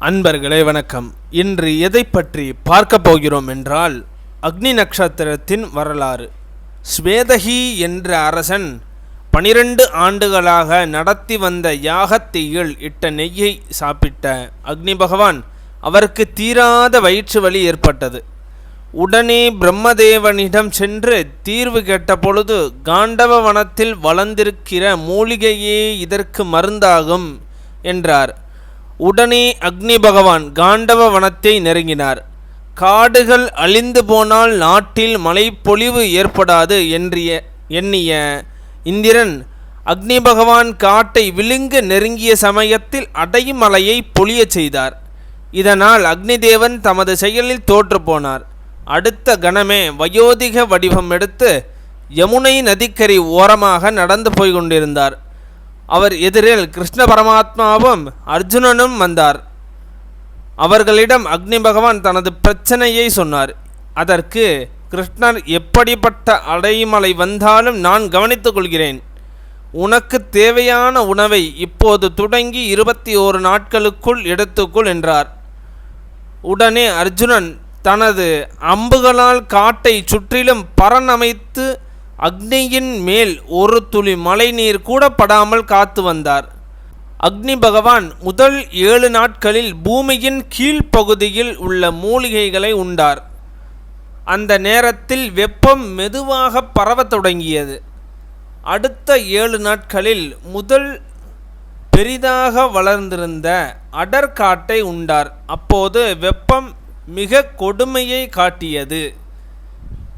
அன்பர்களே வணக்கம். இன்று எதை பற்றி பார்க்க போகிறோம் என்றால் அக்னி நட்சத்திரத்தின் வரலாறு. ஸ்வேதகி என்ற அரசன் பனிரெண்டு ஆண்டுகளாக நடத்தி வந்த யாகத்தீயில் இட்ட நெய்யை சாப்பிட்ட அக்னி பகவான் அவருக்கு தீராத வயிற்று வலி ஏற்பட்டது. உடனே பிரம்மதேவனிடம் சென்று தீர்வு கேட்ட பொழுது காண்டவ வனத்தில் வளர்ந்திருக்கிற மூலிகையே இதற்கு மருந்தாகும் என்றார். உடனே அக்னி பகவான் காண்டவ வனத்தை நெருங்கினார். காடுகள் அழிந்து போனால் நாட்டில் மழைப்பொழிவு ஏற்படாது என்றிய எண்ணிய இந்திரன் அக்னி பகவான் காட்டை விழுங்க நெருங்கிய சமயத்தில் அடையும் மலையை பொழியச் செய்தார். இதனால் அக்னிதேவன் தமது செயலில் தோற்றுப்போனார். அடுத்த கணமே வயோதிக வடிவம் எடுத்து யமுனை நதிக்கரை ஓரமாக நடந்து போய் கொண்டிருந்தார் அவர் எதிரில் கிருஷ்ண பரமாத்மாவும் அர்ஜுனனும் வந்தார். அவர்களிடம் அக்னி பகவான் தனது பிரச்சனையை சொன்னார். அதற்கு கிருஷ்ணர் எப்படிப்பட்ட அடைமலை வந்தாலும் நான் கவனித்துக் கொள்கிறேன். உனக்கு தேவையான உணவை இப்போது தொடங்கி இருபத்தி ஓரு நாட்களுக்குள் எடுத்துக்கொள் என்றார். உடனே அர்ஜுனன் தனது அம்புகளால் காட்டை சுற்றிலும் பரநமைத்து அக்னியின் மேல் ஒரு துளி மழைநீர் கூட படாமல் காத்து வந்தார். அக்னி பகவான் முதல் ஏழு நாட்களில் பூமியின் கீழ்ப்பகுதியில் உள்ள மூலிகைகளை உண்டார். அந்த நேரத்தில் வெப்பம் மெதுவாக பரவத் தொடங்கியது. அடுத்த ஏழு நாட்களில் முதல் பெரிதாக வளர்ந்திருந்த அடர்காட்டை உண்டார். அப்போது வெப்பம் மிக கொடுமையை காட்டியது.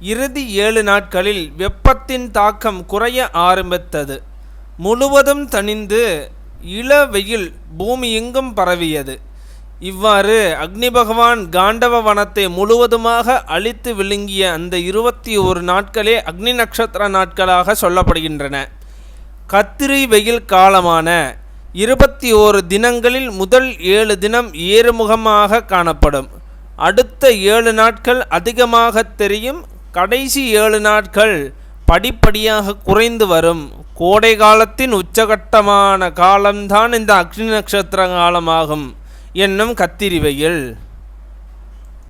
இறுதி ஏழு நாட்களில் வெப்பத்தின் தாக்கம் குறைய ஆரம்பித்தது. முழுவதும் தணிந்து இள வெயில் பரவியது. இவ்வாறு அக்னி பகவான் காண்டவ வனத்தை முழுவதுமாக அழித்து விழுங்கிய அந்த இருபத்தி ஒரு நாட்களே அக்னி நட்சத்திர நாட்களாக சொல்லப்படுகின்றன. கத்திரி வெயில் காலமான இருபத்தி ஓரு தினங்களில் முதல் ஏழு தினம் ஏறுமுகமாக காணப்படும். அடுத்த ஏழு நாட்கள் அதிகமாக தெரியும் கடைசி ஏழு நாட்கள் படிப்படியாக குறைந்து வரும். கோடை காலத்தின் உச்சகட்டமான காலம்தான் இந்த அக்னி நட்சத்திர காலமாகும் என்னும் கத்திரிவையில்.